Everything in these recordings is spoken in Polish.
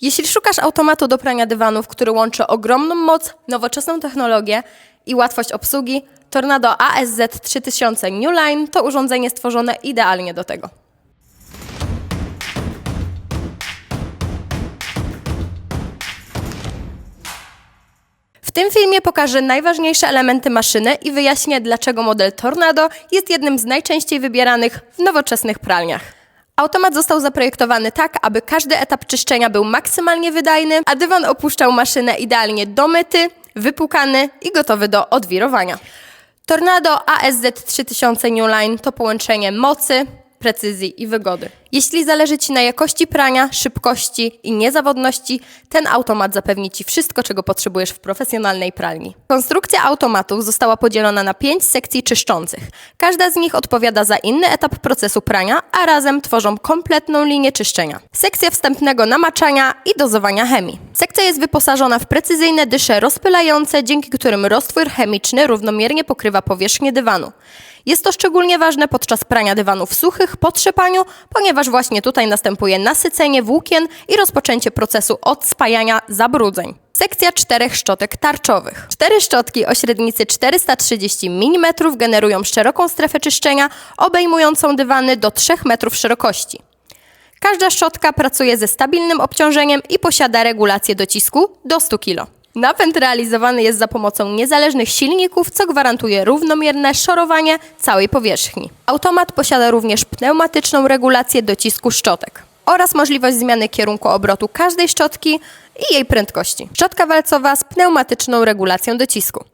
Jeśli szukasz automatu do prania dywanów, który łączy ogromną moc, nowoczesną technologię i łatwość obsługi, Tornado ASZ 3000 New Line to urządzenie stworzone idealnie do tego. W tym filmie pokażę najważniejsze elementy maszyny i wyjaśnię, dlaczego model Tornado jest jednym z najczęściej wybieranych w nowoczesnych pralniach. Automat został zaprojektowany tak, aby każdy etap czyszczenia był maksymalnie wydajny, a dywan opuszczał maszynę idealnie domyty, wypłukany i gotowy do odwirowania. Tornado ASZ 3000 New Line to połączenie mocy, precyzji i wygody. Jeśli zależy Ci na jakości prania, szybkości i niezawodności, ten automat zapewni Ci wszystko, czego potrzebujesz w profesjonalnej pralni. Konstrukcja automatu została podzielona na pięć sekcji czyszczących. Każda z nich odpowiada za inny etap procesu prania, a razem tworzą kompletną linię czyszczenia. Sekcja wstępnego namaczania i dozowania chemii. Sekcja jest wyposażona w precyzyjne dysze rozpylające, dzięki którym roztwór chemiczny równomiernie pokrywa powierzchnię dywanu. Jest to szczególnie ważne podczas prania dywanów suchych po trzepaniu, ponieważ właśnie tutaj następuje nasycenie włókien i rozpoczęcie procesu odspajania zabrudzeń. Sekcja czterech szczotek tarczowych. Cztery szczotki o średnicy 430 mm generują szeroką strefę czyszczenia, obejmującą dywany do 3 metrów szerokości. Każda szczotka pracuje ze stabilnym obciążeniem i posiada regulację docisku do 100 kg. Napęd realizowany jest za pomocą niezależnych silników, co gwarantuje równomierne szorowanie całej powierzchni. Automat posiada również pneumatyczną regulację docisku szczotek oraz możliwość zmiany kierunku obrotu każdej szczotki i jej prędkości. Szczotka walcowa z pneumatyczną regulacją docisku.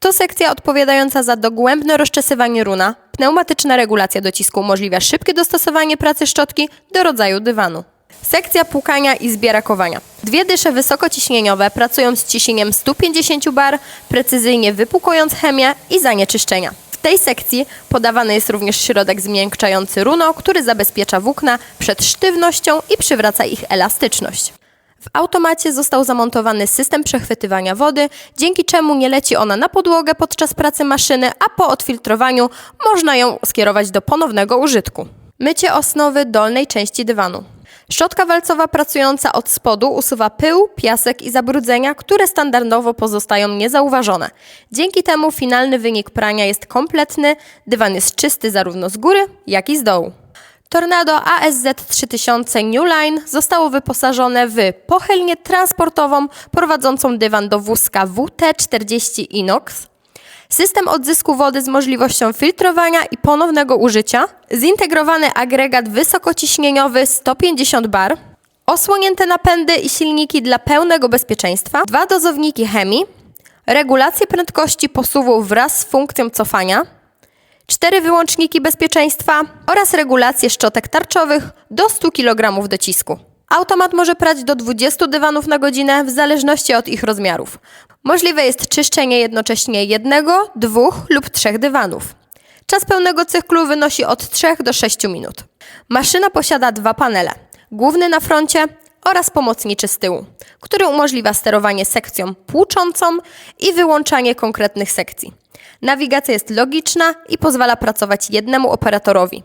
To sekcja odpowiadająca za dogłębne rozczesywanie runa. Pneumatyczna regulacja docisku umożliwia szybkie dostosowanie pracy szczotki do rodzaju dywanu. Sekcja płukania i zbierakowania. Dwie dysze wysokociśnieniowe pracują z ciśnieniem 150 bar, precyzyjnie wypłukując chemię i zanieczyszczenia. W tej sekcji podawany jest również środek zmiękczający runo, który zabezpiecza włókna przed sztywnością i przywraca ich elastyczność. W automacie został zamontowany system przechwytywania wody, dzięki czemu nie leci ona na podłogę podczas pracy maszyny, a po odfiltrowaniu można ją skierować do ponownego użytku. Mycie osnowy dolnej części dywanu. Szczotka walcowa pracująca od spodu usuwa pył, piasek i zabrudzenia, które standardowo pozostają niezauważone. Dzięki temu finalny wynik prania jest kompletny, dywan jest czysty zarówno z góry, jak i z dołu. Tornado ASZ 3000 New Line zostało wyposażone w pochylnię transportową prowadzącą dywan do wózka WT40 Inox, system odzysku wody z możliwością filtrowania i ponownego użycia, zintegrowany agregat wysokociśnieniowy 150 bar, osłonięte napędy i silniki dla pełnego bezpieczeństwa, dwa dozowniki chemii, regulację prędkości posuwu wraz z funkcją cofania, cztery wyłączniki bezpieczeństwa oraz regulację szczotek tarczowych do 100 kg docisku. Automat może prać do 20 dywanów na godzinę w zależności od ich rozmiarów. Możliwe jest czyszczenie jednocześnie jednego, dwóch lub trzech dywanów. Czas pełnego cyklu wynosi od 3 do 6 minut. Maszyna posiada dwa panele. Główny na froncie oraz pomocniczy z tyłu, który umożliwia sterowanie sekcją płuczącą i wyłączanie konkretnych sekcji. Nawigacja jest logiczna i pozwala pracować jednemu operatorowi.